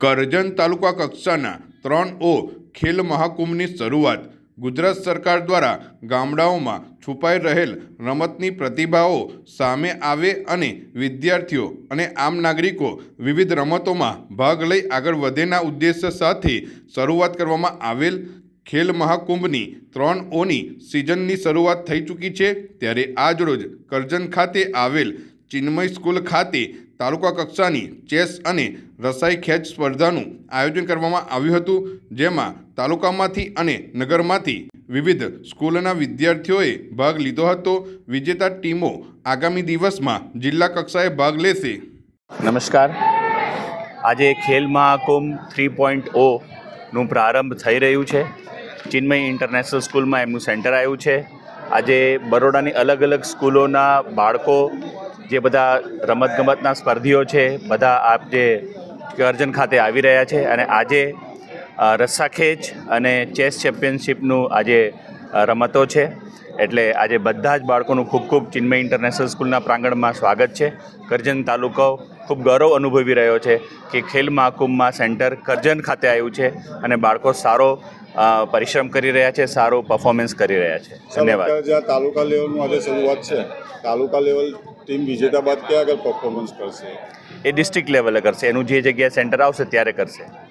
કરજણ તાલુકા કક્ષાના ત્રણ ઓ ખેલ મહાકુંભની શરૂઆત. ગુજરાત સરકાર દ્વારા ગામડાઓમાં છુપાઈ રહેલ રમતની પ્રતિભાઓ સામે આવે અને વિદ્યાર્થીઓ અને આમ નાગરિકો વિવિધ રમતોમાં ભાગ લઈ આગળ વધેના ઉદ્દેશ્ય સાથે શરૂઆત કરવામાં આવેલ ખેલ મહાકુંભની ત્રણ ઓની સિઝનની શરૂઆત થઈ ચૂકી છે. ત્યારે આજરોજ કરજણ ખાતે આવેલ ચિન્મય સ્કૂલ ખાતે તાલુકા કક્ષાની ચેસ અને રસાઈ ખેંચ સ્પર્ધાનું આયોજન કરવામાં આવ્યું હતું, જેમાં તાલુકામાંથી અને નગરમાંથી વિવિધ સ્કૂલના વિદ્યાર્થીઓએ ભાગ લીધો હતો. વિજેતા ટીમો આગામી દિવસમાં જિલ્લા કક્ષાએ ભાગ લેશે. નમસ્કાર. આજે ખેલ મહાકુંભ થ્રી પોઈન્ટ ઓનું પ્રારંભ થઈ રહ્યું છે. ચિન્મય ઇન્ટરનેશનલ સ્કૂલમાં એમનું સેન્ટર આવ્યું છે. આજે બરોડાની અલગ અલગ સ્કૂલોના બાળકો જે બધા રમતગમતના સ્પર્ધીઓ છે બધા આપ જે કરજણ ખાતે આવી રહ્યા છે અને આજે રસ્સાખેંચ અને ચેસ ચેમ્પિયનશિપનું આજે રમતો છે. એટલે આજે બધા જ બાળકોનું ખૂબ ખૂબ ચિન્મય ઇન્ટરનેશનલ સ્કૂલના પ્રાંગણમાં સ્વાગત છે. કરજણ તાલુકો ખૂબ ગૌરવ અનુભવી રહ્યો છે કે ખેલ મહાકુંભમાં સેન્ટર કરજણ ખાતે આવ્યું છે અને બાળકો સારો પરિશ્રમ કરી રહ્યા છે સારું પરફોર્મન્સ કરી રહ્યા છે. ધન્યવાદ. તાલુકા લેવલનું આજે શરૂઆત છે તાલુકા લેવલ ટીમ વિજેતા બાદ ક્યાં આગળ પરફોર્મન્સ કરશે? એ ડિસ્ટ્રિક્ટ લેવલે કરશે. એનું જે જગ્યાએ સેન્ટર આવશે, ત્યારે કરશે.